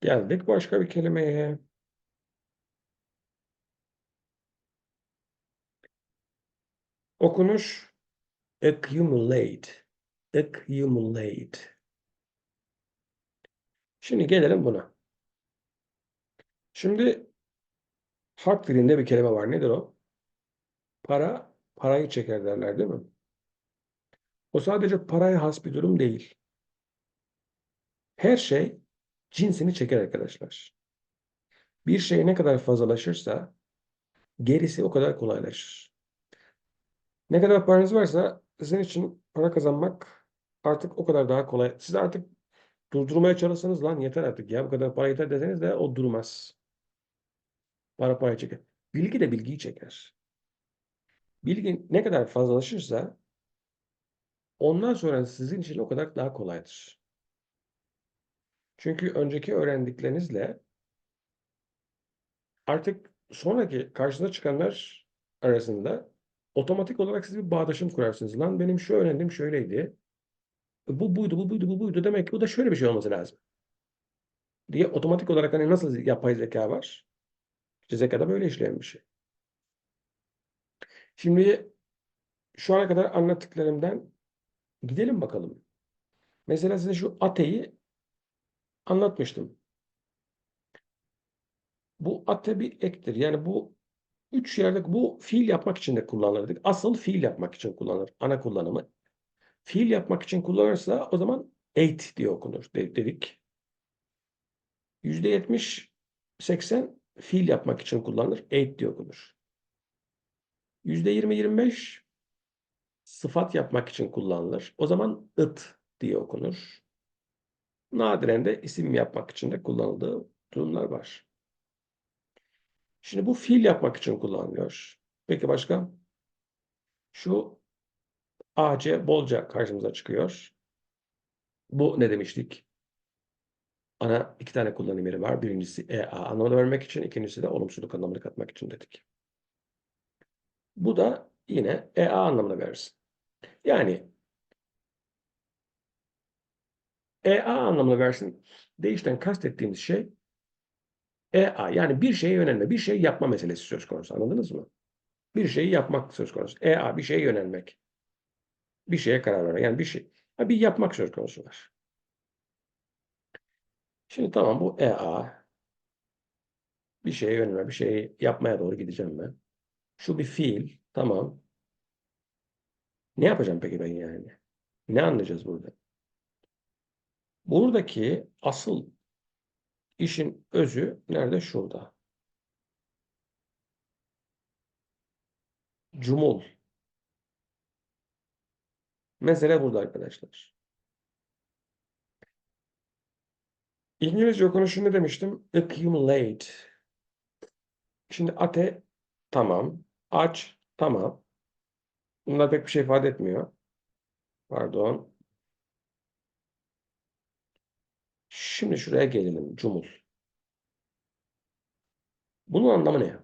Geldik başka bir kelimeye. Okunuş accumulate. Accumulate. Şimdi gelelim buna. Şimdi harp dilinde bir kelime var. Nedir o? Para, parayı çeker derler değil mi? O sadece paraya has bir durum değil. Her şey cinsini çeker arkadaşlar. Bir şey ne kadar fazlalaşırsa gerisi o kadar kolaylaşır. Ne kadar paranız varsa sizin için para kazanmak artık o kadar daha kolay. Siz artık durdurmaya çalışsanız lan yeter artık ya bu kadar para yeter deseniz de o durmaz. Para parayı çeker. Bilgi de bilgiyi çeker. Bilgi ne kadar fazlalaşırsa ondan sonra sizin için o kadar daha kolaydır. Çünkü önceki öğrendiklerinizle artık sonraki karşınıza çıkanlar arasında otomatik olarak siz bir bağdaşım kurarsınız. Lan benim şu öğrendiğim şöyleydi. Bu buydu, bu buydu, bu buydu. Demek ki bu da şöyle bir şey olması lazım. Diye otomatik olarak hani nasıl yapay zeka var? İşte zekada böyle işleyen bir şey. Şimdi şu ana kadar anlattıklarımdan gidelim bakalım. Mesela size şu ateyi anlatmıştım. Bu ate bir ektir. Yani bu üç yerde bu fiil yapmak için de kullanılır. Asıl fiil yapmak için kullanılır. Ana kullanımı. Fiil yapmak için kullanırsa o zaman ate diye okunur de- dedik. %70 80 fiil yapmak için kullanılır. Ate diye okunur. %20-25 sıfat yapmak için kullanılır. O zaman it diye okunur. Nadiren de isim yapmak için de kullanıldığı durumlar var. Şimdi bu fiil yapmak için kullanılıyor. Peki başka? Şu AC bolca karşımıza çıkıyor. Bu ne demiştik? Ana iki tane kullanım yeri var. Birincisi EA anlamını vermek için, ikincisi de olumsuzluk anlamını katmak için dedik. Bu da yine EA anlamına verirsin. Yani EA anlamına versin. Değişten kastettiğimiz şey EA yani bir şeye yönelme, bir şey yapma meselesi söz konusu. Anladınız mı? Bir şeyi yapmak söz konusu. EA bir şeye yönelmek. Bir şeye karar vermek. Yani bir şey. Bir yapmak söz konusu var. Şimdi tamam bu EA. Bir şeye yönelme, bir şeyi yapmaya doğru gideceğim ben. Şu bir fiil. Tamam. Ne yapacağım peki ben yani? Ne anlayacağız burada? Buradaki asıl işin özü nerede? Şurada. Cumul. Mesele burada arkadaşlar. İngilizce okunuşu ne demiştim? Accumulate. Şimdi ate tamam. Aç tamam. Bunlar pek bir şey ifade etmiyor. Pardon. Şimdi şuraya gelelim. Cumul. Bunun anlamı ne?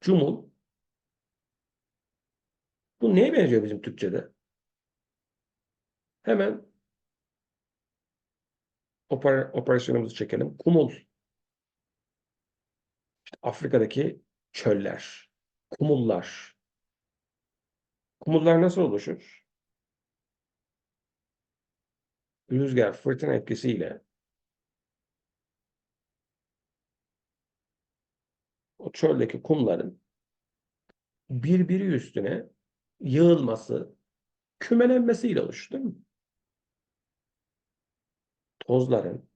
Cumul. Bu neye benziyor bizim Türkçe'de? Hemen opera- operasyonumuzu çekelim. Kumul. İşte Afrika'daki çöller. Kumullar. Kumullar nasıl oluşur? Rüzgar, fırtına etkisiyle o çöldeki kumların birbiri üstüne yığılması, kümelenmesiyle oluşur değil mi? Tozların,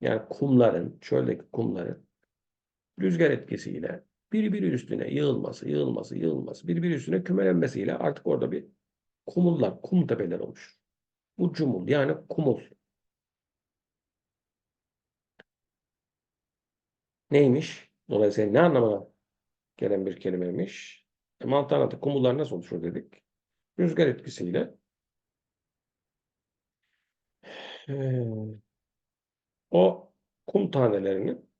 yani kumların, çöldeki kumların rüzgar etkisiyle birbiri üstüne yığılması, yığılması, yığılması, birbiri üstüne kümelenmesiyle artık orada bir kumullar, kum tepeler oluşur. Bu cumul yani kumul. Neymiş? Dolayısıyla ne anlamına gelen bir kelimeymiş? E, anlattık. Kumullar nasıl oluşur dedik. Rüzgar etkisiyle eee, o kum tanelerinin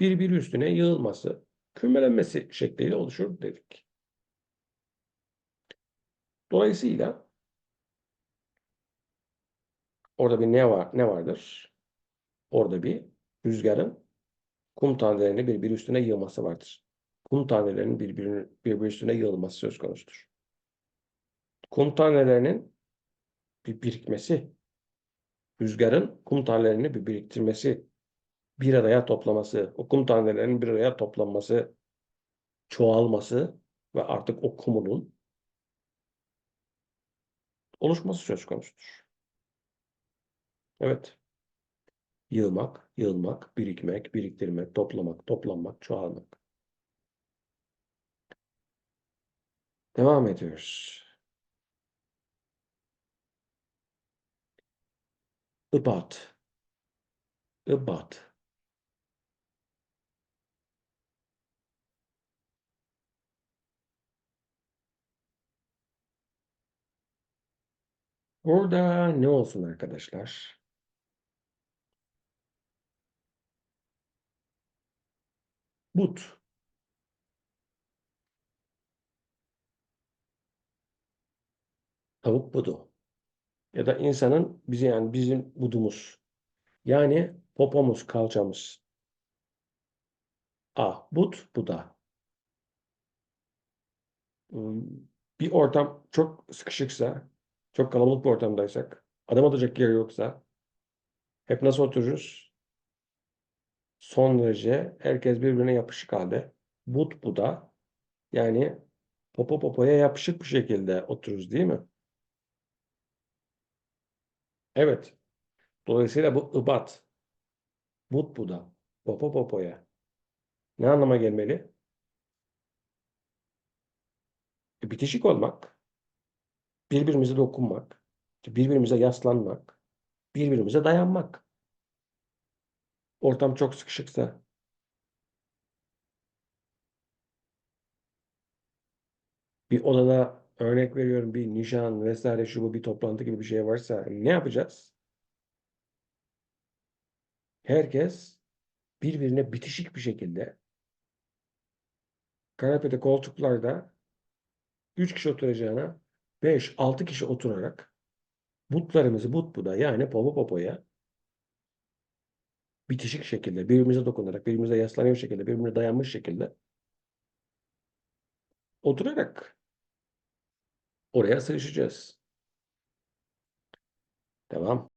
birbiri üstüne yığılması, kümelenmesi şekliyle oluşur dedik. Dolayısıyla orada bir ne var ne vardır? Orada bir rüzgarın kum tanelerini birbiri üstüne yığması vardır. Kum tanelerinin birbirine, birbiri üstüne yığılması söz konusudur. Kum tanelerinin bir birikmesi, rüzgarın kum tanelerini bir biriktirmesi, bir araya toplaması, o kum tanelerinin bir araya toplanması, çoğalması ve artık o kumunun oluşması söz konusudur. Evet. Yığmak, yığılmak, birikmek, biriktirmek, toplamak, toplanmak, çoğalmak. Devam ediyoruz. Ibat. Ibat. Burada ne olsun arkadaşlar? But. Tavuk budu. Ya da insanın bize yani bizim budumuz. Yani popomuz, kalçamız. Ah, but, buda. Hmm, Bir ortam çok sıkışıksa, çok kalabalık bir ortamdaysak, adım atacak yer yoksa hep nasıl otururuz? Son derece herkes birbirine yapışık halde. But buda. Yani popo popoya yapışık bir şekilde otururuz değil mi? Evet. Dolayısıyla bu ıbat. But buda. Popo popoya. Ne anlama gelmeli? E, Bitişik olmak, birbirimize dokunmak, birbirimize yaslanmak, birbirimize dayanmak. Ortam çok sıkışıksa, bir odada örnek veriyorum bir nişan vesaire şu bu bir toplantı gibi bir şey varsa ne yapacağız? Herkes birbirine bitişik bir şekilde kanepede koltuklarda 3 kişi oturacağına 5-6 kişi oturarak butlarımızı but buda yani popo popoya bitişik şekilde birbirimize dokunarak birbirimize yaslanıyor şekilde birbirine dayanmış şekilde oturarak oraya sığışacağız. Devam.